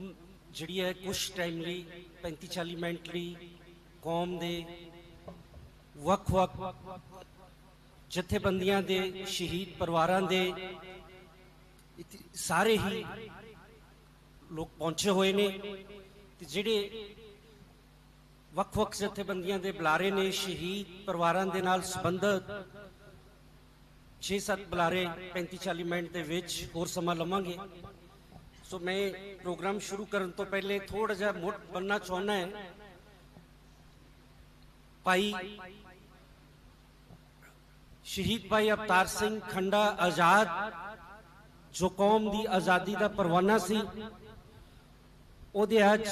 ਹੁਣ ਜਿਹੜੀ ਹੈ ਕੁਝ ਟਾਈਮ ਲਈ 35 40 ਮਿੰਟ ਲਈ ਕੌਮ ਦੇ ਵੱਖ-ਵੱਖ ਜਥੇਬੰਦੀਆਂ ਦੇ, ਸ਼ਹੀਦ ਪਰਿਵਾਰਾਂ ਦੇ ਸਾਰੇ ਹੀ ਲੋਕ ਪਹੁੰਚੇ ਹੋਏ ਨੇ ਤੇ ਜਿਹੜੇ ਵੱਖ-ਵੱਖ ਜਥੇਬੰਦੀਆਂ ਦੇ ਬੁਲਾਰੇ ਨੇ, ਸ਼ਹੀਦ ਪਰਿਵਾਰਾਂ ਦੇ ਨਾਲ ਸੰਬੰਧਿਤ 6-7 ਬੁਲਾਰੇ 35-40 ਮਿੰਟ ਦੇ ਵਿੱਚ ਹੋਰ ਸਮਾਂ ਲਵਾਂਗੇ। ਸੋ ਮੈਂ ਪ੍ਰੋਗਰਾਮ ਸ਼ੁਰੂ ਕਰਨ ਤੋਂ ਪਹਿਲੇ ਥੋੜਾ ਜਿਹਾ ਮੁੱਢ ਬੰਨਣਾ ਚਾਹੁੰਦਾ ਹੈ ਭਾਈ ਸ਼ਹੀਦ ਭਾਈ ਅਵਤਾਰ ਸਿੰਘ ਖੰਡਾ ਆਜ਼ਾਦ ਜੋ ਕੌਮ ਦੀ ਆਜ਼ਾਦੀ ਦਾ ਪਰਵਾਨਾ ਸੀ ਉਹਦੇ ਅੱਜ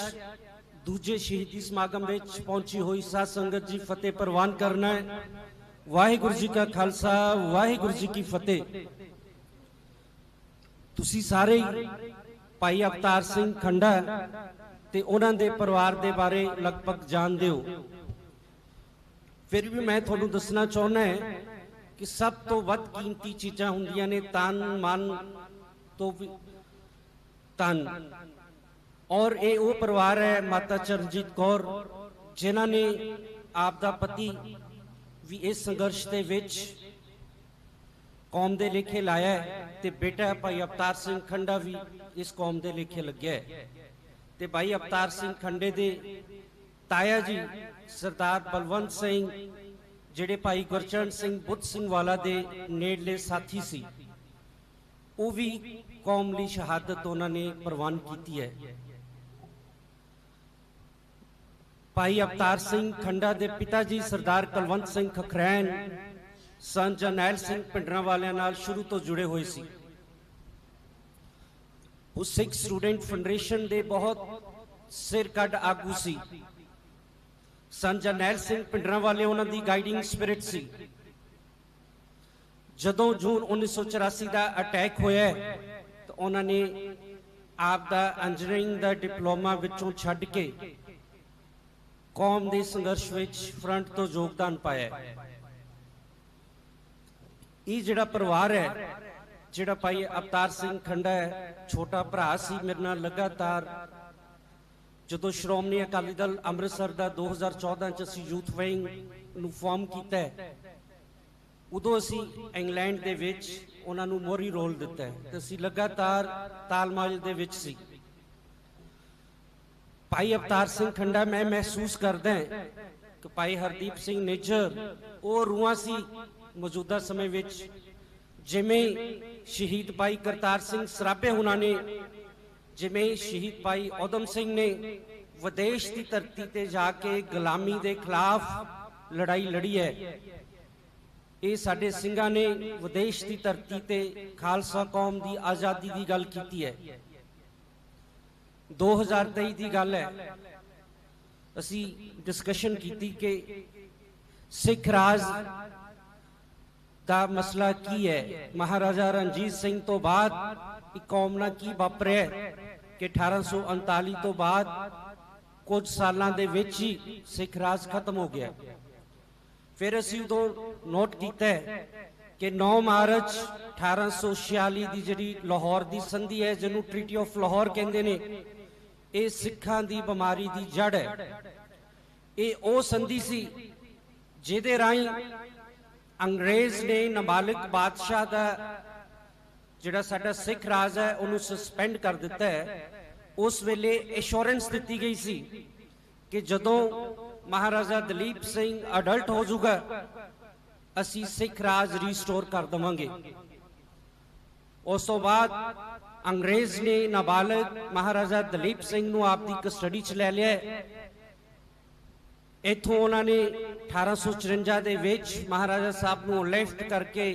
ਦੂਜੇ ਸ਼ਹੀਦੀ ਸਮਾਗਮ ਵਿੱਚ ਪਹੁੰਚੀ ਹੋਈ ਸਾਧ ਸੰਗਤ ਜੀ ਫਤਿਹ ਪ੍ਰਵਾਨ ਕਰਨਾ ਹੈ ਵਾਹਿਗੁਰੂ ਜੀ ਕਾ ਖਾਲਸਾ ਵਾਹਿਗੁਰੂ ਜੀ ਕੀ ਫਤਿਹ ਤੁਸੀਂ ਸਾਰੇ ਭਾਈ ਅਵਤਾਰ ਸਿੰਘ ਖੰਡਾ ਤੇ ਉਹਨਾਂ ਦੇ ਪਰਿਵਾਰ ਦੇ ਬਾਰੇ ਲਗਭਗ ਜਾਣਦੇ ਹੋ ਫਿਰ ਵੀ ਮੈਂ ਤੁਹਾਨੂੰ ਦੱਸਣਾ ਚਾਹੁੰਦਾ ਹੈ ਕਿ ਸਭ ਤੋਂ ਵੱਧ ਕੀਮਤੀ ਚੀਜ਼ਾਂ ਹੁੰਦੀਆਂ ਨੇ ਤਨ, ਮਨ ਤੋਂ ਵੀ ਤਨ। ਔਰ ਇਹ ਉਹ ਪਰਿਵਾਰ ਹੈ ਮਾਤਾ ਚਰਨਜੀਤ ਕੌਰ, ਜਿਨ੍ਹਾਂ ਨੇ ਆਪ ਦਾ ਪਤੀ ਵੀ ਇਸ ਸੰਘਰਸ਼ ਦੇ ਵਿੱਚ ਕੌਮ ਦੇ ਲੇਖੇ ਲਾਇਆ ਤੇ ਬੇਟਾ ਭਾਈ ਅਵਤਾਰ ਸਿੰਘ ਖੰਡਾ ਵੀ ਇਸ ਕੌਮ ਦੇ ਲੇਖੇ ਲੱਗਿਆ ਤੇ ਭਾਈ ਅਵਤਾਰ ਸਿੰਘ ਖੰਡੇ ਦੇ ਤਾਇਆ ਜੀ ਸਰਦਾਰ ਬਲਵੰਤ ਸਿੰਘ, ਜਿਹੜੇ ਭਾਈ ਗੁਰਚਰਨ ਸਿੰਘ ਬੁੱਧ ਸਿੰਘ ਵਾਲਾ ਦੇ ਨੇੜਲੇ ਸਾਥੀ ਸੀ, ਉਹ ਵੀ ਕੌਮ ਲਈ ਸ਼ਹਾਦਤ ਉਹਨਾਂ ਨੇ ਪ੍ਰਵਾਨ ਕੀਤੀ ਹੈ। ਭਾਈ ਅਵਤਾਰ ਸਿੰਘ ਖੰਡਾ ਦੇ ਪਿਤਾ ਜੀ ਸਰਦਾਰ ਕੁਲਵੰਤ ਸਿੰਘ ਖਖਰੈਨ ਸੰਤ ਜਰਨੈਲ ਸਿੰਘ ਪਿੰਡਰਾਂ ਵਾਲਿਆਂ ਨਾਲ ਸ਼ੁਰੂ ਤੋਂ ਜੁੜੇ ਹੋਏ ਸੀ। ਉਹ ਸਿੱਖ ਸਟੂਡੈਂਟ ਫੈਡਰੇਸ਼ਨ ਦੇ ਬਹੁਤ ਸਿਰ ਕੱਢ ਆਗੂ ਸੀ। ਸਨ ਜਰਨੈਲ ਸਿੰਘ ਪਿੰਡਰਾਂ ਵਾਲੇ ਉਹਨਾਂ ਦੀ ਗਾਈਡਿੰਗ ਸਪਿਰਿਟ ਸੀ। ਜਦੋਂ ਜੂਨ 1984 ਦਾ ਅਟੈਕ ਹੋਇਆ ਤਾਂ ਉਹਨਾਂ ਨੇ ਆਪ ਦਾ ਇੰਜੀਨੀਅਰਿੰਗ ਦਾ ਡਿਪਲੋਮਾ ਵਿੱਚੋਂ ਛੱਡ ਕੇ ਕੌਮ ਦੇ ਸੰਘਰਸ਼ ਵਿੱਚ ਫਰੰਟ ਤੋਂ ਯੋਗਦਾਨ ਪਾਇਆ ਇਹ ਜਿਹੜਾ ਪਰਿਵਾਰ ਹੈ, ਜਿਹੜਾ ਭਾਈ ਅਵਤਾਰ ਸਿੰਘ ਖੰਡਾ ਹੈ, ਛੋਟਾ ਭਰਾ ਸੀ ਮੇਰੇ ਨਾਲ ਲਗਾਤਾਰ। ਜਦੋਂ ਸ਼੍ਰੋਮਣੀ ਅਕਾਲੀ ਦਲ ਅੰਮ੍ਰਿਤਸਰ ਦਾ 2014 ਚ ਅਸੀਂ ਯੂਥ ਵਿੰਗ ਨੂੰ ਫਾਰਮ ਕੀਤਾ ਉਦੋਂ ਅਸੀਂ ਇੰਗਲੈਂਡ ਦੇ ਵਿੱਚ ਉਹਨਾਂ ਨੂੰ ਮੋਰੀ ਰੋਲ ਦਿੱਤਾ ਹੈ ਤੇ ਅਸੀਂ ਲਗਾਤਾਰ ਤਾਲਮਾਲ ਦੇ ਵਿੱਚ ਸੀ। ਭਾਈ ਅਵਤਾਰ ਸਿੰਘ ਖੰਡਾ ਮੈਂ ਮਹਿਸੂਸ ਕਰਦਾ ਕਿ ਭਾਈ ਹਰਦੀਪ ਸਿੰਘ ਨਿੱਜਰ ਉਹ ਰੂਹਾਂ ਸੀ ਮੌਜੂਦਾ ਸਮੇਂ ਵਿੱਚ ਜਿਵੇਂ ਸ਼ਹੀਦ ਭਾਈ ਕਰਤਾਰ ਸਿੰਘ ਸਰਾਭੇ ਹੁਣਾਂ ਨੇ, ਜਿਵੇਂ ਸ਼ਹੀਦ ਭਾਈ ਉਦਮ ਸਿੰਘ ਨੇ ਵਿਦੇਸ਼ ਦੀ ਧਰਤੀ ਤੇ ਜਾ ਕੇ ਗੁਲਾਮੀ ਦੇ ਖਿਲਾਫ ਲੜਾਈ ਲੜੀ ਹੈ। ਇਹ ਸਾਡੇ ਸਿੰਘਾਂ ਨੇ ਵਿਦੇਸ਼ ਦੀ ਧਰਤੀ ਤੇ ਖਾਲਸਾ ਕੌਮ ਦੀ ਆਜ਼ਾਦੀ ਦੀ ਗੱਲ ਕੀਤੀ ਹੈ। 2023 ਦੀ ਗੱਲ ਹੈ। ਅਸੀਂ ਡਿਸਕਸ਼ਨ ਕੀਤੀ ਕਿ ਸਿੱਖ ਰਾਜ ਦਾ ਮਸਲਾ ਕੀ ਹੈ? ਮਹਾਰਾਜਾ ਰਣਜੀਤ ਸਿੰਘ ਤੋਂ ਬਾਅਦ ਇਹ ਕੌਮ ਨਾਲ ਕੀ ਵਾਪਰਿਆ ਕਿ 1839 ਤੋਂ ਬਾਅਦ ਕੁਝ ਸਾਲਾਂ ਦੇ ਵਿੱਚ ਹੀ ਸਿੱਖ ਰਾਜ ਖਤਮ ਹੋ ਗਿਆ। ਫਿਰ ਅਸੀਂ ਉਦੋਂ ਨੋਟ ਕੀਤਾ ਕਿ 9 ਮਾਰਚ 1846 ਦੀ ਜਿਹੜੀ ਲਾਹੌਰ ਦੀ ਸੰਧੀ ਹੈ, ਜਿਹਨੂੰ ਟ੍ਰੀਟੀ ਆਫ ਲਾਹੌਰ ਕਹਿੰਦੇ ਨੇ, ਇਹ ਸਿੱਖਾਂ ਦੀ ਬਿਮਾਰੀ ਦੀ ਜੜ ਹੈ। ਇਹ ਉਹ ਸੰਧੀ ਸੀ ਜਿਹਦੇ ਰਾਹੀਂ ਅੰਗਰੇਜ਼ ਨੇ ਨਾਬਾਲਿਗ ਬਾਦਸ਼ਾਹ ਦਾ ਜਿਹੜਾ ਸਾਡਾ ਸਿੱਖ ਰਾਜ ਹੈ, ਉਹਨੂੰ ਸਸਪੈਂਡ ਕਰ ਦਿੱਤਾ ਹੈ। ਉਸ ਵੇਲੇ ਐਸ਼ੋਰੈਂਸ ਦਿੱਤੀ ਗਈ ਸੀ ਕਿ ਜਦੋਂ ਮਹਾਰਾਜਾ ਦਲੀਪ ਸਿੰਘ ਅਡਲਟ ਹੋ ਜਾਊਗਾ, ਅਸੀਂ ਸਿੱਖ ਰਾਜ ਰੀਸਟੋਰ ਕਰ ਦਵਾਂਗੇ। ਉਸ ਤੋਂ ਬਾਅਦ ਅੰਗਰੇਜ਼ ਨੇ ਨਾਬਾਲਗ ਮਹਾਰਾਜਾ ਦਲੀਪ ਸਿੰਘ ਨੂੰ ਆਪਦੀ ਕਸਟਡੀ 'ਚ ਲੈ ਲਿਆ ਇੱਥੋਂ ਉਹਨਾਂ ਨੇ 1854 ਦੇ ਵਿੱਚ ਮਹਾਰਾਜਾ ਸਾਹਿਬ ਨੂੰ ਲੈਫਟ ਕਰਕੇ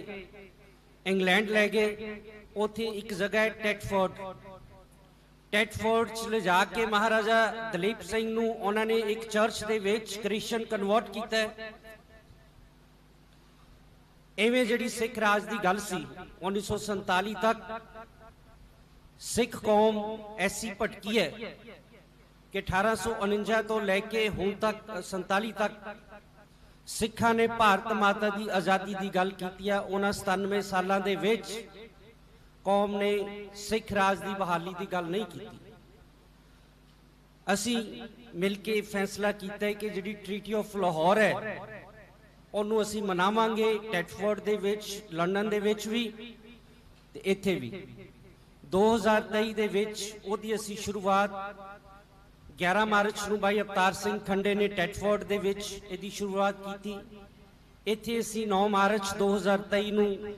ਇੰਗਲੈਂਡ ਲੈ ਗਏ। ਉੱਥੇ ਇੱਕ ਜਗ੍ਹਾ ਹੈ ਟੈਟਫੋਰਡ। ਟੈਟਫੋਰਡ 'ਚ ਲਿਜਾ ਕੇ ਮਹਾਰਾਜਾ ਦਲੀਪ ਸਿੰਘ ਨੂੰ ਉਹਨਾਂ ਨੇ ਇੱਕ ਚਰਚ ਦੇ ਵਿੱਚ ਕ੍ਰਿਸਚੀਅਨ ਕਨਵਰਟ ਕੀਤਾ ਹੈ। ਐਵੇਂ ਜਿਹੜੀ ਸਿੱਖ ਰਾਜ ਦੀ ਗੱਲ ਸੀ 1947 ਤੱਕ ਸਿੱਖ ਕੌਮ ਐਸੀ ਭਟਕੀ ਹੈ ਕਿ 1849 ਤੋਂ ਲੈ ਕੇ ਹੁਣ ਤੱਕ 47 ਤੱਕ ਸਿੱਖਾਂ ਨੇ ਭਾਰਤ ਮਾਤਾ ਦੀ ਆਜ਼ਾਦੀ ਦੀ ਗੱਲ ਕੀਤੀ ਆ। ਉਹਨਾਂ 97 ਸਾਲਾਂ ਦੇ ਵਿੱਚ ਕੌਮ ਨੇ ਸਿੱਖ ਰਾਜ ਦੀ ਬਹਾਲੀ ਦੀ ਗੱਲ ਨਹੀਂ ਕੀਤੀ। ਅਸੀਂ ਮਿਲ ਕੇ ਫੈਸਲਾ ਕੀਤਾ ਕਿ ਜਿਹੜੀ ਟ੍ਰੀਟੀ ਆਫ ਲਾਹੌਰ ਹੈ, ਉਹਨੂੰ ਅਸੀਂ ਮਨਾਵਾਂਗੇ ਟੈਟਫੋਰਡ ਦੇ ਵਿੱਚ ਲੰਡਨ ਦੇ ਵਿੱਚ ਵੀ ਤੇ ਇੱਥੇ ਵੀ। 2023 ਦੇ ਵਿੱਚ ਉਹਦੀ ਅਸੀਂ ਸ਼ੁਰੂਆਤ 11 ਮਾਰਚ ਨੂੰ ਭਾਈ ਅਵਤਾਰ ਸਿੰਘ ਖੰਡੇ ਨੇ ਟੈਟਫੋਰਡ ਦੇ ਵਿੱਚ ਇਹਦੀ ਸ਼ੁਰੂਆਤ ਕੀਤੀ। ਇੱਥੇ ਅਸੀਂ 9 ਮਾਰਚ 2023 ਨੂੰ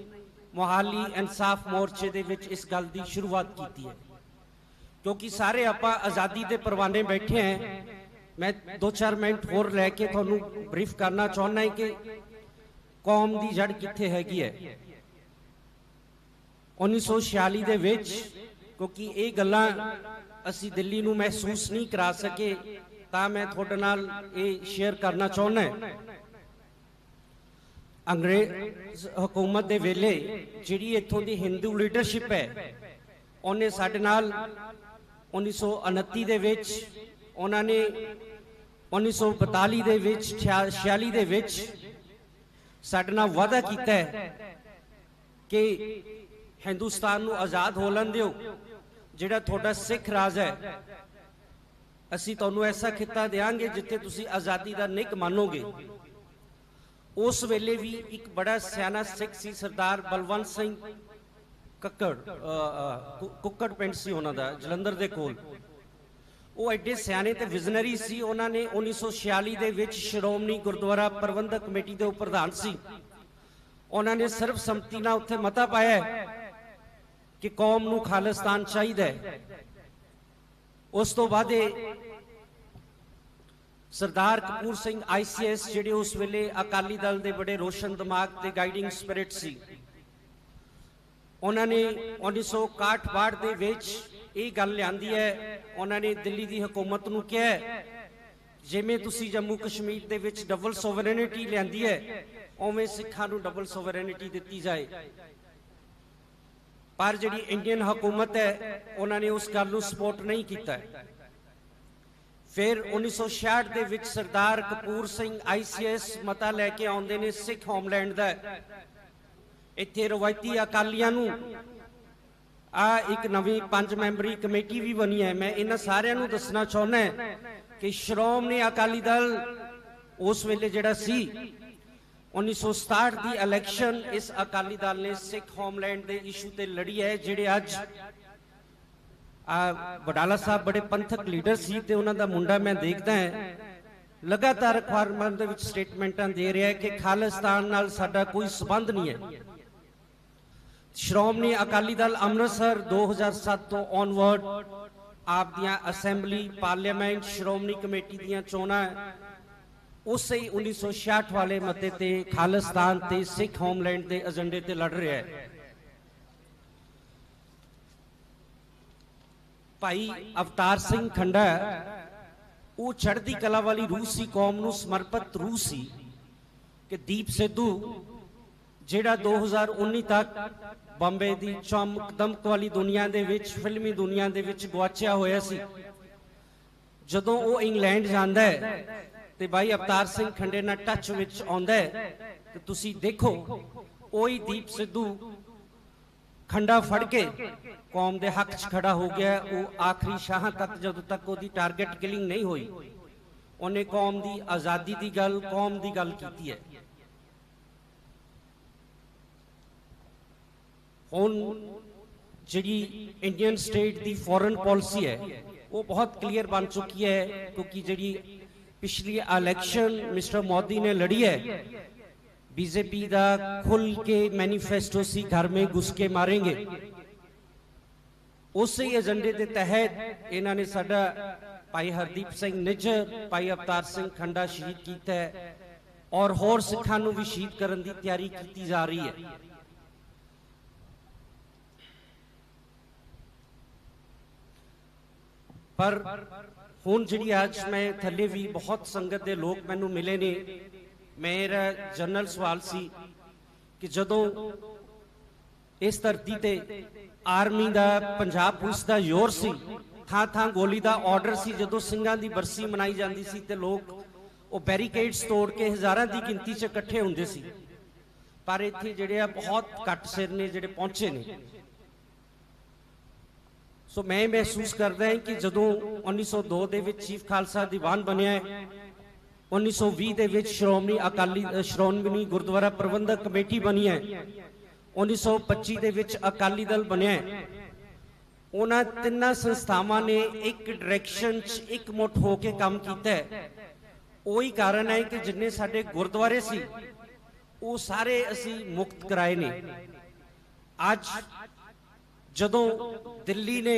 ਮੋਹਾਲੀ ਇਨਸਾਫ ਮੋਰਚੇ ਦੇ ਵਿੱਚ ਇਸ ਗੱਲ ਦੀ ਸ਼ੁਰੂਆਤ ਕੀਤੀ ਹੈ। ਕਿਉਂਕਿ ਸਾਰੇ ਆਪਾਂ ਆਜ਼ਾਦੀ ਦੇ ਪਰਵਾਨੇ ਬੈਠੇ ਹਾਂ। ਮੈਂ 2-4 ਮਿੰਟ ਹੋਰ ਲੈ ਕੇ ਤੁਹਾਨੂੰ ਬਰੀਫ ਕਰਨਾ ਚਾਹੁੰਦਾ ਹਾਂ ਕਿ ਕੌਮ ਦੀ ਜੜ ਕਿੱਥੇ ਹੈਗੀ ਹੈ। 1946 ਦੇ ਵਿੱਚ ਕਿਉਂਕਿ ਇਹ ਗੱਲਾਂ ਅਸੀਂ ਦਿੱਲੀ ਨੂੰ ਮਹਿਸੂਸ ਨਹੀਂ ਕਰਾ ਸਕੇ, ਤਾਂ ਮੈਂ ਤੁਹਾਡੇ ਨਾਲ ਇਹ ਸ਼ੇਅਰ ਕਰਨਾ ਚਾਹੁੰਦਾ ਅੰਗਰੇਜ਼ ਹਕੂਮਤ ਦੇ ਵੇਲੇ ਜਿਹੜੀ ਇੱਥੋਂ ਦੀ ਹਿੰਦੂ ਲੀਡਰਸ਼ਿਪ ਹੈ, ਉਹਨੇ ਸਾਡੇ ਨਾਲ 1929 ਦੇ ਵਿੱਚ, ਉਹਨਾਂ ਨੇ 1942 ਦੇ ਵਿੱਚ 46 ਦੇ ਵਿੱਚ ਸਾਡੇ ਨਾਲ ਵਾਅਦਾ ਕੀਤਾ ਹੈ ਕਿ ਹਿੰਦੁਸਤਾਨ ਨੂੰ ਆਜ਼ਾਦ ਹੋ ਲੈਣ ਦਿਓ। ਜਿਹੜਾ ਤੁਹਾਡਾ ਸਿੱਖ ਰਾਜ ਹੈ, ਅਸੀਂ ਤੁਹਾਨੂੰ ਐਸਾ ਖਿੱਤਾ ਦੇਵਾਂਗੇ ਜਿੱਥੇ ਤੁਸੀਂ ਆਜ਼ਾਦੀ ਦਾ ਨਿਕ ਮੰਨੋਗੇ। ਉਸ ਵੇਲੇ ਵੀ ਇੱਕ ਬੜਾ ਸਿਆਣਾ ਸਿੱਖ ਸੀ ਸਰਦਾਰ ਬਲਵੰਤ ਸਿੰਘ ਕੱਕੜ ਕੁੱਕੜ ਪਿੰਡ ਸੀ ਉਹਨਾਂ ਦਾ, ਜਲੰਧਰ ਦੇ ਕੋਲ। ਉਹ ਐਡੇ ਸਿਆਣੇ ਤੇ ਵਿਜ਼ਨਰੀ ਸੀ, ਉਹਨਾਂ ਨੇ 1946 ਦੇ ਵਿੱਚ ਸ਼੍ਰੋਮਣੀ ਗੁਰਦੁਆਰਾ ਪ੍ਰਬੰਧਕ ਕਮੇਟੀ ਦੇ ਪ੍ਰਧਾਨ ਸੀ। ਉਹਨਾਂ ਨੇ ਸਰਬਸੰਮਤੀ ਨਾਲ ਉੱਥੇ ਮਤਾ ਪਾਇਆ ਕਿ ਕੌਮ ਨੂੰ ਖਾਲਿਸਤਾਨ ਚਾਹੀਦਾ ਹੈ। ਉਸ ਤੋਂ ਬਾਅਦ ਸਰਦਾਰ ਕਪੂਰ ਸਿੰਘ ਆਈਸੀਐਸ ਜਿਹੜੇ ਉਸ ਵੇਲੇ ਅਕਾਲੀ ਦਲ ਦੇ ਬੜੇ ਰੋਸ਼ਨ ਦਿਮਾਗ ਤੇ ਗਾਈਡਿੰਗ ਸਪਿਰਿਟ ਸੀ। ਉਹਨਾਂ ਨੇ 1961 ਦੇ ਵਿੱਚ ਇਹ ਗੱਲ ਲਿਆਂਦੀ ਹੈ, ਉਹਨਾਂ ਨੇ ਦਿੱਲੀ ਦੀ ਹਕੂਮਤ ਨੂੰ ਕਿਹਾ ਜਿਵੇਂ ਤੁਸੀਂ ਜੰਮੂ ਕਸ਼ਮੀਰ ਦੇ ਵਿੱਚ ਡਬਲ ਸੋਵਰੈਨਿਟੀ ਲਿਆਂਦੀ ਹੈ, ਉਵੇਂ ਸਿੱਖਾਂ ਨੂੰ ਡਬਲ ਸੋਵਰੈਨਿਟੀ ਦਿੱਤੀ ਜਾਏ। ਪਰ ਜਿਹੜੀ ਇੰਡੀਅਨ ਹਕੂਮਤ ਹੈ, ਉਹਨਾਂ ਨੇ ਉਸ ਗੱਲ ਨੂੰ ਸਪੋਰਟ ਨਹੀਂ ਕੀਤਾ ਹੈ। ਫਿਰ 1966 ਦੇ ਵਿੱਚ ਸਰਦਾਰ ਕਪੂਰ ਸਿੰਘ ਆਈਸੀਐਸ ਮਤਾ ਲੈ ਕੇ ਆਉਂਦੇ ਨੇ ਸਿੱਖ ਹੋਮਲੈਂਡ ਦਾ ਇੱਥੇ ਰਵਾਇਤੀ ਅਕਾਲੀਆਂ ਨੂੰ ਆ ਇੱਕ ਨਵੀਂ ਪੰਜ ਮੈਂਬਰੀ ਕਮੇਟੀ ਵੀ ਬਣੀ ਹੈ ਮੈਂ ਇਹਨਾਂ ਸਾਰਿਆਂ ਨੂੰ ਦੱਸਣਾ ਚਾਹੁੰਦਾ ਕਿ ਸ਼੍ਰੋਮਣੀ ਅਕਾਲੀ ਦਲ ਉਸ ਵੇਲੇ ਜਿਹੜਾ ਸੀ 1967 ਦੀ ਇਲੈਕਸ਼ਨ ਇਸ ਅਕਾਲੀ ਦਲ ਨੇ ਸਿੱਖ ਹੋਮਲੈਂਡ ਦੇ ਇਸ਼ੂ ਤੇ ਲੜੀ ਹੈ, ਜਿਹੜੇ ਅੱਜ, ਆ ਵਡਾਲਾ ਸਾਹਿਬ ਬੜੇ ਪੰਥਕ ਲੀਡਰ ਸੀ ਤੇ ਉਹਨਾਂ ਦਾ ਮੁੰਡਾ ਮੈਂ ਦੇਖਦਾ ਹਾਂ। ਲਗਾਤਾਰ ਅਖਬਾਰਾਂ ਦੇ ਵਿੱਚ ਸਟੇਟਮੈਂਟਾਂ ਦੇ ਰਿਹਾ ਹੈ ਕਿ ਖਾਲਿਸਤਾਨ ਨਾਲ ਸਾਡਾ ਕੋਈ ਸਬੰਧ ਨਹੀਂ ਹੈ। ਸ਼੍ਰੋਮਣੀ ਅਕਾਲੀ ਦਲ ਅੰਮ੍ਰਿਤਸਰ 2007 ਤੋਂ ਔਨਵਰਡ ਆਪ ਦੀਆਂ ਅਸੈਂਬਲੀ ਪਾਰਲੀਮੈਂਟ ਸ਼੍ਰੋਮਣੀ ਕਮੇਟੀ ਦੀਆਂ ਚੋਣਾਂ ਉਸੇ ਹੀ 1966 ਵਾਲੇ ਮਤੇ ਤੇ ਖਾਲਿਸਤਾਨ ਤੇ ਸਿੱਖ ਹੋਮਲੈਂਡ ਦੇ ਏਜੰਡੇ ਤੇ ਲੜ ਰਿਹਾ ਹੈ। ਭਾਈ ਅਵਤਾਰ ਸਿੰਘ ਖੰਡਾ ਉਹ ਚੜ੍ਹਦੀ ਕਲਾ ਵਾਲੀ ਰੂਸੀ ਕੌਮ ਨੂੰ ਸਮਰਪਿਤ ਰੂਹ ਸੀ ਕਿ ਦੀਪ ਸਿੱਧੂ, ਜਿਹੜਾ 2019 ਤੱਕ ਬੰਬੇ ਦੀ ਚਮਕ ਦਮਕ ਵਾਲੀ ਦੁਨੀਆ ਦੇ ਵਿੱਚ, ਫਿਲਮੀ ਦੁਨੀਆ ਦੇ ਵਿੱਚ ਗਵਾਚਿਆ ਹੋਇਆ ਸੀ, ਜਦੋਂ ਉਹ ਇੰਗਲੈਂਡ ਜਾਂਦਾ ਹੈ ਤੇ ਭਾਈ ਅਵਤਾਰ ਸਿੰਘ ਖੰਡੇ ਨਾਲ ਟੱਚ ਵਿੱਚ ਆਉਂਦਾ ਹੈ, ਤੇ ਤੁਸੀਂ ਦੇਖੋ, ਉਹੀ ਦੀਪ ਸਿੱਧੂ ਖੰਡਾ ਫੜ ਕੇ ਕੌਮ ਦੇ ਹੱਕ 'ਚ ਖੜਾ ਹੋ ਗਿਆ, ਉਹ ਆਖਰੀ ਸ਼ਾਹਾਂ ਤੱਕ ਜਦੋਂ ਤੱਕ ਉਹਦੀ ਟਾਰਗੇਟ ਕਿਲਿੰਗ ਨਹੀਂ ਹੋਈ, ਉਹਨੇ ਕੌਮ ਦੀ ਆਜ਼ਾਦੀ ਦੀ ਗੱਲ, ਕੌਮ ਦੀ ਗੱਲ ਕੀਤੀ ਹੈ। ਹੁਣ ਜਿਹੜੀ ਇੰਡੀਅਨ ਸਟੇਟ ਦੀ ਫੋਰਨ ਪਾਲਿਸੀ ਹੈ, ਉਹ ਬਹੁਤ ਕਲੀਅਰ ਬਣ ਚੁੱਕੀ ਹੈ, ਕਿਉਂਕਿ ਜਿਹੜੀ पिछली इलेक्शन मिस्टर मोदी ने लड़ी है। बीजेपी का खुल के मैनीफेस्टो सी घर में घुस के मारेंगे। उस एजेंडे के तहत इन्होंने साढ़ा भाई हरदीप सिंह निज भाई अवतार सिंह खंडा शहीद किया है और होर सिखा भी शहीद करने की तैयारी की जा रही है। पर, पर, पर ਹੁਣ ਜਿਹੜੀ ਅੱਜ ਮੈਂ ਥੱਲੇ ਵੀ ਬਹੁਤ ਸੰਗਤ ਦੇ ਲੋਕ ਮੈਨੂੰ ਮਿਲੇ ਨੇ, ਮੇਰਾ ਜਨਰਲ ਸਵਾਲ ਸੀ ਕਿ ਜਦੋਂ ਇਸ ਧਰਤੀ ਤੇ ਆਰਮੀ ਦਾ ਪੰਜਾਬ ਪੁਲਿਸ ਦਾ ਜ਼ੋਰ ਸੀ ਥਾਂ ਥਾਂ ਗੋਲੀ ਦਾ ਆਰਡਰ ਸੀ, ਜਦੋਂ ਸਿੰਘਾਂ ਦੀ ਬਰਸੀ ਮਨਾਈ ਜਾਂਦੀ ਸੀ ਤੇ ਲੋਕ ਉਹ ਬੈਰੀਕੇਡਸ ਤੋੜ ਕੇ ਹਜ਼ਾਰਾਂ ਦੀ ਗਿਣਤੀ 'ਚ ਇਕੱਠੇ ਹੁੰਦੇ ਸੀ, ਪਰ ਇੱਥੇ ਜਿਹੜੇ ਆ ਬਹੁਤ ਘੱਟ ਸਿਰ ਨੇ ਜਿਹੜੇ ਪਹੁੰਚੇ ਨੇ। ਸੋ ਮੈਂ ਮਹਿਸੂਸ ਕਰਦਾ ਹਾਂ ਕਿ ਜਦੋਂ 1902 ਦੇ ਵਿੱਚ ਚੀਫ ਖਾਲਸਾ ਦੀਵਾਨ ਬਣਿਆ ਹੈ 1920 ਦੇ ਵਿੱਚ ਸ਼੍ਰੋਮਣੀ ਅਕਾਲੀ ਸ਼੍ਰੋਮਣੀ ਗੁਰਦੁਆਰਾ ਪ੍ਰਬੰਧਕ ਕਮੇਟੀ ਬਣੀ ਹੈ 1925 ਦੇ ਵਿੱਚ ਅਕਾਲੀ ਦਲ ਬਣਿਆ ਉਹਨਾਂ ਤਿੰਨਾਂ ਸੰਸਥਾਵਾਂ ਨੇ ਇੱਕ ਡਾਇਰੈਕਸ਼ਨ 'ਚ ਇਕਮੁੱਠ ਹੋ ਕੇ ਕੰਮ ਕੀਤਾ ਹੈ। ਉਹੀ ਕਾਰਨ ਹੈ ਕਿ ਜਿੰਨੇ ਸਾਡੇ ਗੁਰਦੁਆਰੇ ਸੀ, ਉਹ ਸਾਰੇ ਅਸੀਂ ਮੁਕਤ ਕਰਾਏ ਨੇ। ਅੱਜ ਜਦੋਂ ਦਿੱਲੀ ਨੇ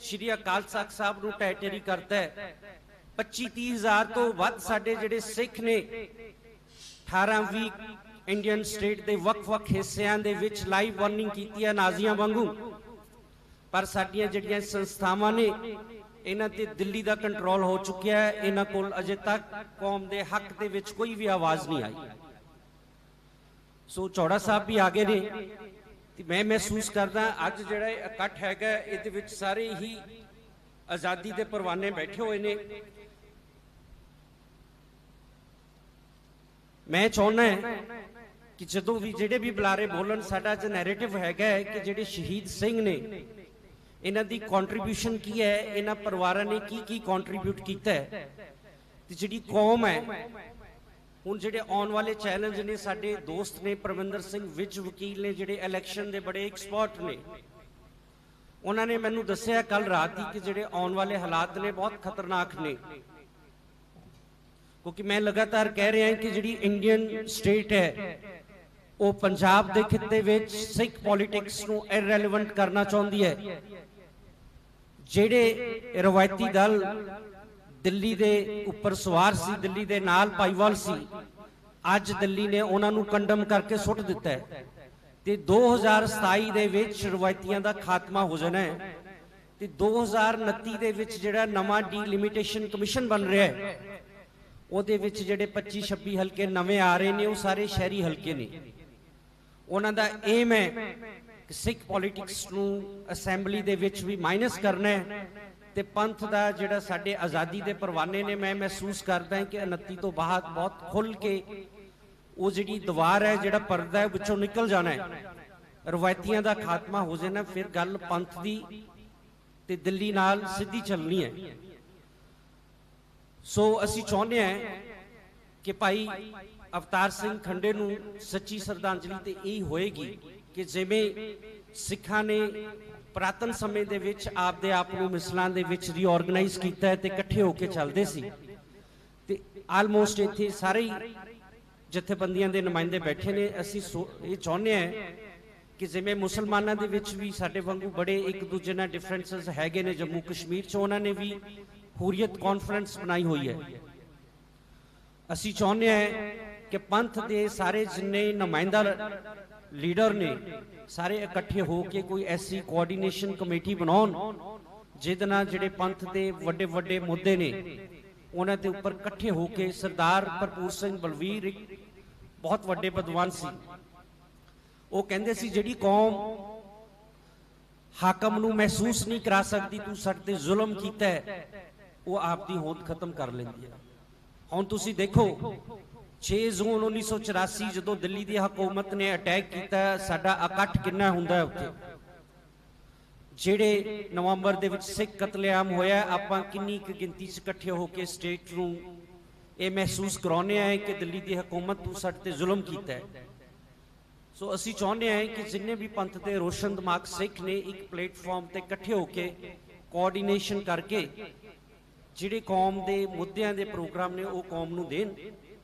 ਸ਼੍ਰੀ ਅਕਾਲ ਤਖਤ ਸਾਹਿਬ ਨੂੰ ਟੈਟਰੀ ਕਰਤਾ ਹੈ 25 30 ਹਜ਼ਾਰ ਤੋਂ ਵੱਧ ਸਾਡੇ ਜਿਹੜੇ ਸਿੱਖ ਨੇ 18 20 ਇੰਡੀਅਨ ਸਟੇਟ ਦੇ ਵੱਖ-ਵੱਖ ਹਿੱਸਿਆਂ ਦੇ ਵਿੱਚ ਲਾਈਵ ਵਾਰਨਿੰਗ ਕੀਤੀ ਹੈ ਨਾਜ਼ੀਆਂ ਵਾਂਗੂ। ਪਰ ਸਾਡੀਆਂ ਜਿਹੜੀਆਂ ਸੰਸਥਾਵਾਂ ਨੇ, ਇਹਨਾਂ ਤੇ ਦਿੱਲੀ ਦਾ ਕੰਟਰੋਲ ਹੋ ਚੁੱਕਿਆ ਹੈ, ਇਹਨਾਂ ਕੋਲ ਅਜੇ ਤੱਕ ਕੌਮ ਦੇ ਹੱਕ ਦੇ ਵਿੱਚ ਕੋਈ ਵੀ ਆਵਾਜ਼ ਨਹੀਂ ਆਈ। ਸੋ ਚੌੜਾ ਸਾਹਿਬ ਵੀ ਆਗੇ ਨੇ। ਮੈਂ ਮਹਿਸੂਸ ਕਰਦਾ ਅੱਜ ਜਿਹੜਾ ਇਹ ਇਕੱਠ ਹੈਗਾ, ਇਹਦੇ ਵਿੱਚ ਸਾਰੇ ਹੀ ਆਜ਼ਾਦੀ ਦੇ ਪਰਵਾਨੇ ਬੈਠੇ ਹੋਏ ਨੇ। ਮੈਂ ਚਾਹੁੰਦਾ ਕਿ ਜਦੋਂ ਵੀ ਜਿਹੜੇ ਵੀ ਬੁਲਾਰੇ ਬੋਲਣ, ਸਾਡਾ ਜੋ ਨੈਰੇਟਿਵ ਹੈਗਾ ਹੈ ਕਿ ਜਿਹੜੇ ਸ਼ਹੀਦ ਸਿੰਘ ਨੇ, ਇਹਨਾਂ ਦੀ ਕੰਟਰੀਬਿਊਸ਼ਨ ਕੀ ਹੈ, ਇਹਨਾਂ ਪਰਿਵਾਰਾਂ ਨੇ ਕੀ ਕੀ ਕੰਟਰੀਬਿਊਟ ਕੀਤਾ ਹੈ। ਤੇ ਜਿਹੜੀ ਕੌਮ ਹੈ ਹੁਣ ਜਿਹੜੇ ਆਉਣ ਵਾਲੇ ਚੈਲੰਜ ਨੇ, ਸਾਡੇ ਦੋਸਤ ਨੇ ਪ੍ਰਵਿੰਦਰ ਸਿੰਘ ਵਿਜ ਵਕੀਲ ਨੇ, ਜਿਹੜੇ ਇਲੈਕਸ਼ਨ ਦੇ ਬੜੇ ਐਕਸਪਰਟ ਨੇ। ਉਹਨਾਂ ਨੇ ਮੈਨੂੰ ਦੱਸਿਆ ਕੱਲ ਰਾਤ ਹੀ ਕਿ ਜਿਹੜੇ ਆਉਣ ਵਾਲੇ ਹਾਲਾਤ ਨੇ ਬਹੁਤ ਖਤਰਨਾਕ ਨੇ। ਕਿਉਂਕਿ ਮੈਂ ਲਗਾਤਾਰ ਕਹਿ ਰਿਹਾ ਹਾਂ ਕਿ ਜਿਹੜੀ ਇੰਡੀਅਨ ਸਟੇਟ ਹੈ, ਉਹ ਪੰਜਾਬ ਦੇ ਖਿੱਤੇ ਵਿੱਚ ਸਿੱਖ ਪੋਲਿਟਿਕਸ ਨੂੰ ਇਰਰੈਲੇਵੈਂਟ ਕਰਨਾ ਚਾਹੁੰਦੀ ਹੈ। ਜਿਹੜੇ ਰਵਾਇਤੀ ਦਲ ਦਿੱਲੀ ਦੇ ਉੱਪਰ ਸਵਾਰ ਸੀ, ਦਿੱਲੀ ਦੇ ਨਾਲ ਪਾਈਵਾਲ ਸੀ। ਅੱਜ ਦਿੱਲੀ ਨੇ ਉਹਨਾਂ ਨੂੰ ਕੰਡਮ ਕਰਕੇ ਸੁੱਟ ਦਿੱਤਾ ਹੈ ਤੇ 2027 ਦੇ ਵਿੱਚ ਰਵਾਇਤੀਆਂ ਦਾ ਖਾਤਮਾ ਹੋ ਜਾਣਾ ਹੈ ਤੇ 2029 ਦੇ ਵਿੱਚ ਜਿਹੜਾ ਨਵਾਂ ਡੀਲਿਮਿਟੇਸ਼ਨ ਕਮਿਸ਼ਨ ਬਣ ਰਿਹਾ ਹੈ, ਉਹਦੇ ਵਿੱਚ ਜਿਹੜੇ 25 26 ਹਲਕੇ ਨਵੇਂ ਆ ਰਹੇ ਨੇ, ਉਹ ਸਾਰੇ ਸ਼ਹਿਰੀ ਹਲਕੇ ਨੇ। ਉਹਨਾਂ ਦਾ ਏਮ ਹੈ ਕਿ ਸਿੱਖ ਪੋਲਿਟਿਕਸ ਨੂੰ ਅਸੈਂਬਲੀ ਦੇ ਵਿੱਚ ਵੀ ਮਾਈਨਸ ਕਰਨਾ ਹੈ ਤੇ ਪੰਥ ਦਾ ਜਿਹੜਾ ਸਾਡੇ ਆਜ਼ਾਦੀ ਦੇ ਪਰਵਾਨੇ ਨੇ, ਮੈਂ ਮਹਿਸੂਸ ਕਰਦਾ ਕਿ 29 ਤੋਂ ਬਾਅਦ ਬਹੁਤ ਖੁੱਲ ਕੇ ਉਹ ਜਿਹੜੀ ਦੀਵਾਰ ਹੈ, ਜਿਹੜਾ ਪਰਦਾ ਹੈ ਵਿੱਚੋਂ ਨਿਕਲ ਜਾਣਾ ਹੈ। ਰਵਾਇਤੀਆਂ ਦਾ ਖਾਤਮਾ ਹੋ ਜਾਣਾ ਫਿਰ ਗੱਲ ਪੰਥ ਦੀ ਤੇ ਦਿੱਲੀ ਨਾਲ ਸਿੱਧੀ ਚੱਲਣੀ ਹੈ। ਸੋ ਅਸੀਂ ਚਾਹੁੰਦੇ ਹਾਂ ਕਿ ਭਾਈ ਅਵਤਾਰ ਸਿੰਘ ਖੰਡੇ ਨੂੰ ਸੱਚੀ ਸ਼ਰਧਾਂਜਲੀ ਤੇ ਇਹ ਹੋਏਗੀ ਕਿ ਜਿਵੇਂ ਸਿੱਖਾਂ ਨੇ ਪ੍ਰਾਤਨ ਸਮੇਂ ਦੇ ਵਿੱਚ ਆਪਦੇ ਆਪ ਨੂੰ ਮਿਸਲਾਂ ਦੇ ਵਿੱਚ ਰੀਆਰਗੇਨਾਈਜ਼ ਕੀਤਾ ਹੈ ਤੇ ਇਕੱਠੇ ਹੋ ਕੇ ਚੱਲਦੇ ਸੀ। ਤੇ ਆਲਮੋਸਟ ਇੱਥੇ ਸਾਰੇ ਹੀ ਜਥੇਬੰਦੀਆਂ ਦੇ ਨੁਮਾਇੰਦੇ ਬੈਠੇ ਨੇ। ਅਸੀਂ ਸੋ- ਇਹ ਚਾਹੁੰਦੇ ਹਾਂ ਕਿ ਜਿਵੇਂ ਮੁਸਲਮਾਨਾਂ ਦੇ ਵਿੱਚ ਵੀ ਸਾਡੇ ਵਾਂਗੂ ਬੜੇ ਇੱਕ ਦੂਜੇ ਨਾਲ ਡਿਫਰੈਂਸਸ ਹੈਗੇ ਨੇ। ਜੰਮੂ ਕਸ਼ਮੀਰ 'ਚ ਉਹਨਾਂ ਨੇ ਵੀ ਹੁਰੀਅਤ ਕਾਨਫਰੰਸ ਬਣਾਈ ਹੋਈ ਹੈ। ਅਸੀਂ ਚਾਹੁੰਦੇ ਹਾਂ ਕਿ ਪੰਥ ਦੇ ਸਾਰੇ ਜਿੰਨੇ ਨੁਮਾਇੰਦਾ ਲੀਡਰ ਨੇ ਸਾਰੇ ਇਕੱਠੇ ਹੋ ਕੇ ਕੋਈ ਐਸੀ ਕੋਆਰਡੀਨੇਸ਼ਨ ਕਮੇਟੀ ਬਣਾਉਣ, ਜਿਹਦੇ ਨਾਲ ਜਿਹੜੇ ਪੰਥ ਦੇ ਵੱਡੇ ਵੱਡੇ ਮੁੱਦੇ ਨੇ, ਉਹਨਾਂ ਦੇ ਉੱਪਰ ਇਕੱਠੇ ਹੋ ਕੇ ਸਰਦਾਰ ਭਰਪੂਰ ਸਿੰਘ ਬਲਵੀਰ ਇੱਕ ਬਹੁਤ ਵੱਡੇ ਵਿਦਵਾਨ ਸੀ। ਉਹ ਕਹਿੰਦੇ ਸੀ, ਜਿਹੜੀ ਕੌਮ ਹਾਕਮ ਨੂੰ ਮਹਿਸੂਸ ਨਹੀਂ ਕਰਾ ਸਕਦੀ, ਤੂੰ ਸਾਡੇ ਤੇ ਜ਼ੁਲਮ ਕੀਤਾ ਉਹ ਆਪ ਦੀ ਹੋਂਦ ਖਤਮ ਕਰ ਲੈਂਦੀ ਹੈ। ਹੁਣ ਤੁਸੀਂ ਦੇਖੋ 6 ਜੂਨ 1984 ਜਦੋਂ ਦਿੱਲੀ ਦੀ ਹਕੂਮਤ ਨੇ ਅਟੈਕ ਕੀਤਾ, ਸਾਡਾ ਇਕੱਠ ਕਿੰਨਾ ਹੁੰਦਾ ਹੈ ਉੱਥੇ? ਜਿਹੜੇ ਨਵੰਬਰ ਦੇ ਵਿੱਚ ਸਿੱਖ ਕਤਲੇਆਮ ਹੋਇਆ, ਆਪਾਂ ਕਿੰਨੀ ਕੁ ਗਿਣਤੀ 'ਚ ਇਕੱਠੇ ਹੋ ਕੇ ਸਟੇਟ ਨੂੰ ਇਹ ਮਹਿਸੂਸ ਕਰਾਉਨੇ ਆਏ ਕਿ ਦਿੱਲੀ ਦੀ ਹਕੂਮਤ ਨੂੰ ਸਾਡੇ ਤੇ ਜ਼ੁਲਮ ਕੀਤਾ ਹੈ। ਸੋ ਅਸੀਂ ਚਾਹੁੰਦੇ ਹਾਂ ਕਿ ਜਿੰਨੇ ਵੀ ਪੰਥ ਦੇ ਰੋਸ਼ਨ ਦਿਮਾਗ ਸਿੱਖ ਨੇ, ਇੱਕ ਪਲੇਟਫਾਰਮ ਤੇ ਇਕੱਠੇ ਹੋ ਕੇ ਕੋਆਰਡੀਨੇਸ਼ਨ ਕਰਕੇ ਜਿਹੜੇ ਕੌਮ ਦੇ ਮੁੱਦਿਆਂ ਦੇ ਪ੍ਰੋਗਰਾਮ ਨੇ ਉਹ ਕੌਮ ਨੂੰ ਦੇਣ।